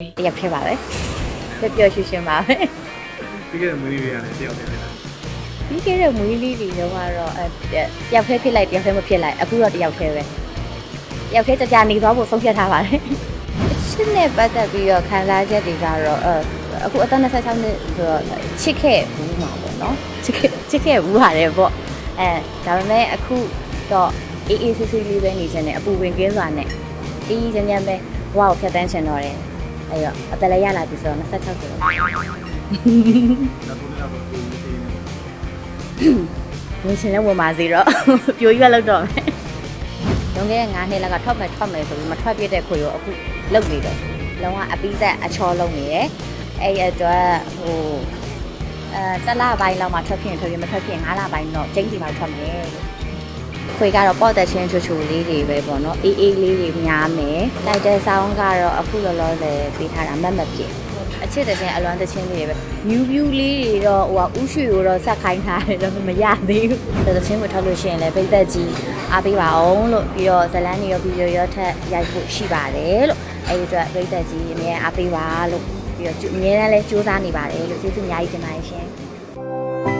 တယောက်ထဲပါပဲပျော်ပျော်ရွှင်ရွှင်ပါပဲပြီးခဲ့တဲ့မွေးနေ့တွေကလည်းတယောက်တည်းနေတာပြီးခဲ့တဲ့မွေးလေးတွေတော့ကတော့အဲတယောက်ထဲဖြစ်လိုက်တယောက်ထဲမဖြစ်လိုက်အခုတော့တယောက်ထဲပဲတယောက်ထဲကြကြနေသွားဖို့ဆုံးဖြတ်ထားပါတယ်ချစ်နဲ့ပတ်သက်ပြီးတော့ခံစားချက်တွေကတော့အဲအခုအသက်26နှစ်ဆိုတော့ချစ်ခဲ့ဘူးမှာပေါ့နော်ချစ်ခဲ့ချစ်ခဲ့ဘူးပါတယ်ပေါ့အဲဒါပေမဲ့အခုတော့အေးအေးဆေးဆေးလေးပဲနေချင်တယ်အပူဝင်ကင်းစွာနဲ့အေးအေးချမ်းချမ်းပဲဘဝကိုဖြတ်တန်းချင်တော့တယ် အဲ့တော့အသက်လည်းရလာပြီဆိုတော့26ဆိုတော့နောက်ဆုံးတော့တော့ကိုယ်ကြီးသေးတယ်ဝင်ရှင်လည်းဝင်ပါစေတော့ပြိုကြီးပဲလောက်တော့မယ်လွန်ခဲ့တဲ့9နှစ်လောက်ကထွက်မယ်ထွက်မယ်ဆိုပြီးမထွက်ပြတဲ့ခွေကိုအခုလုတ်နေတယ်လုံးဝအပိသက်အချောလုံးနေရယ်အဲ့ဒီအတွက်ဟိုအဲတစ်လပိုင်းလောက်မှထွက်ဖြစ်ရင်ထွက်ဖြစ်မထွက်ဖြစ်ရင်9လပိုင်းတော့ကျင်းစီမှာထွက်မယ်လို့ ခွေကတော့ပေါ့တက်ချင်းချူချူလေးတွေပဲပေါ့နော်အေးအေးလေးတွေများမယ်တိုက်တဲ့ဆောင်းကတော့အခုလောလောဆယ်ပေးထားတာမတ်မပြည့်အချစ်တဲ့ချင်းအလွမ်းတဲ့ချင်းလေးတွေပဲ new view လေးတွေတော့ဟိုကဥရွှေကိုတော့ဆက်ခိုင်းထားတယ်တော့မရသေးဘူးဒါသချင်းကိုထောက်လို့ရှိရင်လည်းပိတ်သက်ကြီးအားပေးပါအောင်လို့ပြီးတော့ဇလန်းတွေရောဗီဒီယိုရောထက်ရိုက်ဖို့ရှိပါတယ်လို့အဲဒီအတွက်ပိတ်သက်ကြီးအမြဲအားပေးပါလို့ပြီးတော့အမြဲတမ်းလည်းစူးစမ်းနေပါတယ်လို့ကျေးဇူးအများကြီးတင်ပါတယ်ရှင်